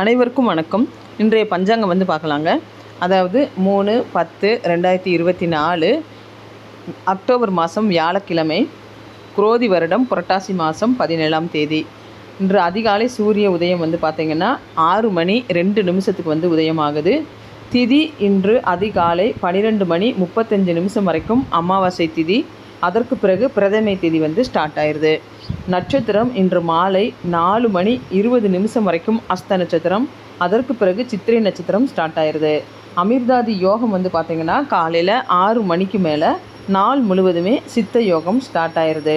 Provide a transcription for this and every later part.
அனைவருக்கும் வணக்கம். இன்றைய பஞ்சாங்கம் வந்து பார்க்கலாங்க. அதாவது மூணு பத்து ரெண்டாயிரத்தி இருபத்தி நாலு அக்டோபர் மாதம் வியாழக்கிழமை குரோதி வருடம் புரட்டாசி மாதம் பதினேழாம் தேதி. இன்று அதிகாலை சூரிய உதயம் வந்து பார்த்திங்கன்னா ஆறு மணி ரெண்டு நிமிஷத்துக்கு வந்து உதயமாகுது. திதி இன்று அதிகாலை பனிரெண்டு மணி முப்பத்தஞ்சு நிமிஷம் வரைக்கும் அமாவாசை திதி. அதற்கு பிறகு பிரதமை தேதி வந்து ஸ்டார்ட் ஆயிடுது நட்சத்திரம் இன்று மாலை நாலு மணி இருபது நிமிஷம் வரைக்கும் அஸ்த நட்சத்திரம் அதற்கு பிறகு சித்திரை நட்சத்திரம் ஸ்டார்ட் ஆயிடுது அமிர்தாதி யோகம் வந்து பார்த்திங்கன்னா காலையில் ஆறு மணிக்கு மேலே நாள் முழுவதுமே சித்த யோகம் ஸ்டார்ட் ஆயிடுது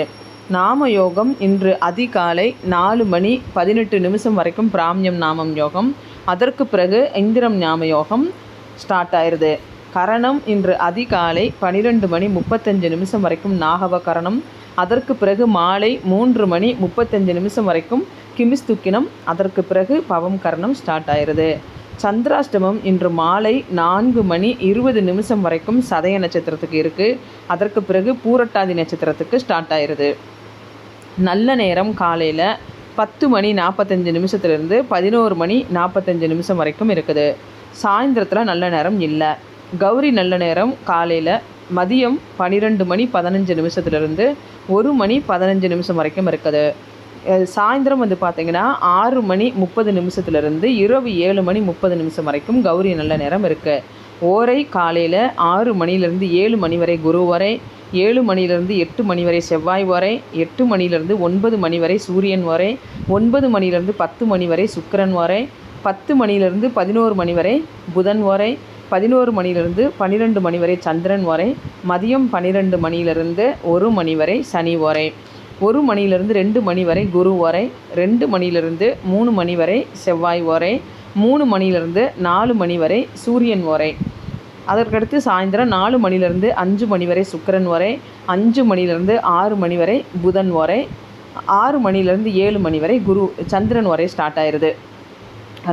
நாம யோகம் இன்று அதிகாலை நாலு மணி பதினெட்டு நிமிஷம் வரைக்கும் பிராமியம் நாமம் யோகம் அதற்கு பிறகு இந்திரம் ஞாம யோகம் ஸ்டார்ட் ஆயிடுது கரணம் இன்று அதிகாலை பன்னிரெண்டு மணி முப்பத்தஞ்சு நிமிஷம் வரைக்கும் நாகவ கரணம். அதற்கு பிறகு மாலை மூன்று மணி முப்பத்தஞ்சு நிமிஷம் வரைக்கும் கிமிஸ்துக்கினம் அதற்கு பிறகு பவம் கரணம் ஸ்டார்ட் ஆயிடுது. சந்திராஷ்டமம் இன்று மாலை நான்கு மணி இருபது நிமிஷம் வரைக்கும் சதய நட்சத்திரத்துக்கு இருக்குது அதற்கு பிறகு பூரட்டாதி நட்சத்திரத்துக்கு ஸ்டார்ட் ஆயிடுது. நல்ல நேரம் காலையில் பத்து மணி நாற்பத்தஞ்சு நிமிஷத்துலேருந்து பதினோரு மணி நாற்பத்தஞ்சு நிமிஷம் வரைக்கும் இருக்குது. சாயந்தரத்தில் நல்ல நேரம் இல்லை. கௌரி நல்ல நேரம் காலையில் மதியம் பன்னிரெண்டு மணி பதினஞ்சு நிமிஷத்துலேருந்து ஒரு மணி பதினஞ்சு நிமிஷம் வரைக்கும் இருக்குது. சாயந்தரம் வந்து பார்த்திங்கன்னா ஆறு மணி முப்பது நிமிஷத்துலேருந்து இரவு ஏழு மணி முப்பது நிமிஷம் வரைக்கும் கௌரி நல்ல நேரம் இருக்குது ஓரை காலையில் ஆறு மணிலேருந்து ஏழு மணி வரை குரு வரை ஏழு மணிலேருந்து எட்டு மணி வரை செவ்வாய் வரை எட்டு மணிலேருந்து ஒன்பது மணி வரை சூரியன் வரை ஒன்பது மணிலேருந்து பத்து மணி வரை சுக்கரன் வரை பத்து மணிலேருந்து பதினோரு மணி வரை புதன் வரை பதினோரு மணிலிருந்து பன்னிரெண்டு மணி வரை சந்திரன் வரை மதியம் பன்னிரெண்டு மணியிலிருந்து ஒரு மணி வரை சனி வரை. ஒரு மணியிலிருந்து ரெண்டு மணி வரை குரு வரை ரெண்டு மணியிலிருந்து மூணு மணி வரை செவ்வாய் வரை மூணு மணியிலிருந்து நாலு மணி வரை சூரியன் வரை. அதற்கடுத்து சாயந்தரம் நாலு மணிலேருந்து அஞ்சு மணி வரை சுக்கரன் வரை அஞ்சு மணிலேருந்து ஆறு மணி வரை புதன் வரை ஆறு மணிலேருந்து ஏழு மணி வரை குரு சந்திரன் வரை ஸ்டார்ட் ஆயிடுது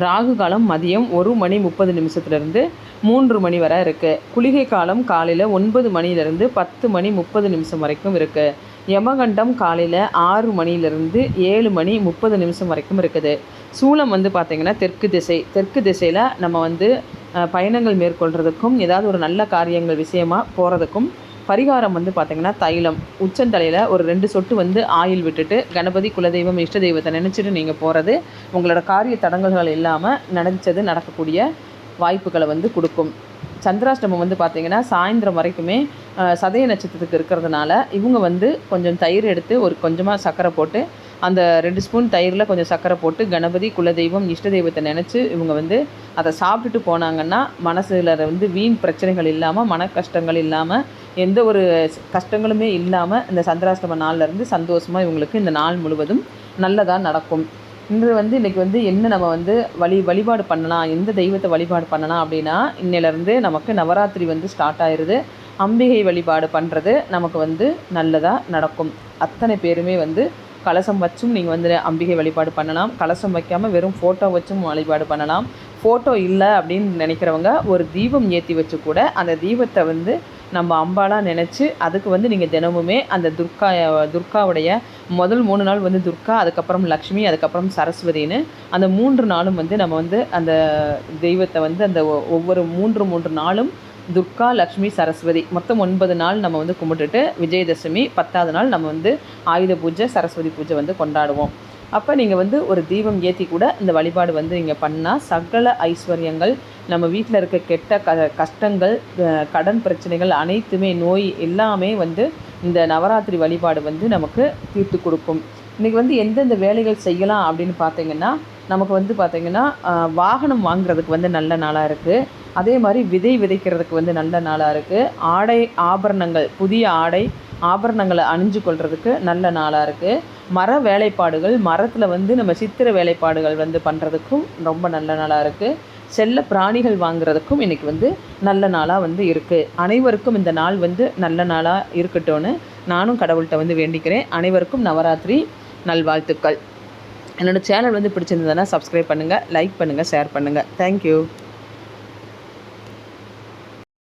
ராகு காலம் மதியம் ஒரு மணி முப்பது நிமிஷத்துலேருந்து மூன்று மணி வரை இருக்குது குளிகை காலம் காலையில் ஒன்பது மணிலேருந்து பத்து மணி முப்பது நிமிஷம் வரைக்கும் இருக்குது யமகண்டம் காலையில் ஆறு மணிலேருந்து ஏழு மணி முப்பது நிமிஷம் வரைக்கும் இருக்குது. சூளம் வந்து பார்த்திங்கன்னா தெற்கு திசை. தெற்கு திசையில் நம்ம வந்து பயணங்கள் மேற்கொள்கிறதுக்கும் ஏதாவது ஒரு நல்ல காரியங்கள் விஷயமாக போகிறதுக்கும் பரிகாரம் வந்து பார்த்திங்கன்னா தைலம். உச்சந்தலையில் ஒரு ரெண்டு சொட்டு வந்து ஆயில் விட்டுட்டு கணபதி குலதெய்வம் இஷ்ட தெய்வத்தை நினச்சிட்டு நீங்கள் போகிறது உங்களோட காரிய தடங்கல்கள் இல்லாமல் நினச்சது நடக்கக்கூடிய வாய்ப்புகளை வந்து கொடுக்கும். சந்திராஷ்டமம் வந்து பார்த்திங்கன்னா சாயந்தரம் வரைக்குமே சதய நட்சத்திரத்துக்கு இருக்கிறதுனால இவங்க வந்து கொஞ்சம் தயிர் எடுத்து ஒரு கொஞ்சமாக சர்க்கரை போட்டு அந்த ரெண்டு ஸ்பூன் தயிரில் கொஞ்சம் சர்க்கரை போட்டு கணபதி குலதெய்வம் இஷ்ட தெய்வத்தை நினச்சி இவங்க வந்து அதை சாப்பிட்டுட்டு போனாங்கன்னா மனசில் வந்து வீண் பிரச்சனைகள் இல்லாமல் மன கஷ்டங்கள் இல்லாமல் எந்த ஒரு கஷ்டங்களுமே இல்லாமல் இந்த சந்திராஷ்டம நாள்லேருந்து சந்தோஷமாக இவங்களுக்கு இந்த நாள் முழுவதும் நல்லதாக நடக்கும். இன்று வந்து இன்றைக்கி வந்து என்ன நம்ம வந்து வழி வழிபாடு பண்ணலாம் எந்த தெய்வத்தை வழிபாடு பண்ணலாம் அப்படின்னா இன்னிலேருந்து நமக்கு நவராத்திரி வந்து ஸ்டார்ட் ஆயிடுது அம்பிகை வழிபாடு பண்ணுறது நமக்கு வந்து நல்லதாக நடக்கும். அத்தனை பேருமே வந்து கலசம் வச்சும் நீங்கள் வந்து அம்பிகை வழிபாடு பண்ணலாம். கலசம் வைக்காமல் வெறும் ஃபோட்டோ வச்சும் வழிபாடு பண்ணலாம். ஃபோட்டோ இல்லை அப்படின்னு நினைக்கிறவங்க ஒரு தீபம் ஏற்றி வச்சு கூட அந்த தீபத்தை வந்து நம்ம அம்பாலாக நினச்சி அதுக்கு வந்து நீங்கள் தினமுமே அந்த துர்கா துர்காவுடைய முதல் மூணு நாள் வந்து துர்கா அதுக்கப்புறம் லக்ஷ்மி அதுக்கப்புறம் சரஸ்வதின்னு அந்த மூன்று நாளும் வந்து நம்ம வந்து அந்த தெய்வத்தை வந்து அந்த ஒவ்வொரு மூன்று மூன்று நாளும் துர்கா லக்ஷ்மி சரஸ்வதி மொத்தம் ஒன்பது நாள் நம்ம வந்து கும்பிட்டுட்டு விஜயதசமி பத்தாவது நாள் நம்ம வந்து ஆயுத பூஜை சரஸ்வதி பூஜை வந்து கொண்டாடுவோம். அப்போ நீங்கள் வந்து ஒரு தீபம் ஏற்றி கூட இந்த வழிபாடு வந்து நீங்கள் பண்ணால் சகல ஐஸ்வர்யங்கள் நம்ம வீட்டில் இருக்க கெட்ட க கஷ்டங்கள் கடன் பிரச்சனைகள் அனைத்துமே நோய் எல்லாமே வந்து இந்த நவராத்திரி வழிபாடு வந்து நமக்கு தீர்த்து கொடுக்கும். இன்றைக்கி வந்து எந்தெந்த வேலைகள் செய்யலாம் அப்படின்னு பார்த்தீங்கன்னா நமக்கு வந்து பார்த்திங்கன்னா வாகனம் வாங்குறதுக்கு வந்து நல்ல நாளாக இருக்குது அதே மாதிரி விதை விதைக்கிறதுக்கு வந்து நல்ல நாளாக இருக்குது ஆடை ஆபரணங்கள் புதிய ஆடை ஆபரணங்களை அணிஞ்சு கொள்கிறதுக்கு நல்ல நாளாக இருக்குது மர வேலைப்பாடுகள் மரத்தில் வந்து நம்ம சித்திர வேலைப்பாடுகள் வந்து பண்ணுறதுக்கும் ரொம்ப நல்ல நாளாக இருக்குது செல்ல பிராணிகள் வாங்குறதுக்கும் இன்றைக்கி வந்து நல்ல நாளாக வந்து இருக்குது அனைவருக்கும் இந்த நாள் வந்து நல்ல நாளாக இருக்கட்டும்னு நானும் கடவுள்கிட்ட வந்து வேண்டிக்கிறேன். அனைவருக்கும் நவராத்திரி நல்வாழ்த்துக்கள். என்னோடய சேனல் வந்து பிடிச்சிருந்ததுன்னா சப்ஸ்கிரைப் பண்ணுங்கள் லைக் பண்ணுங்கள் ஷேர் பண்ணுங்கள் தேங்க்யூ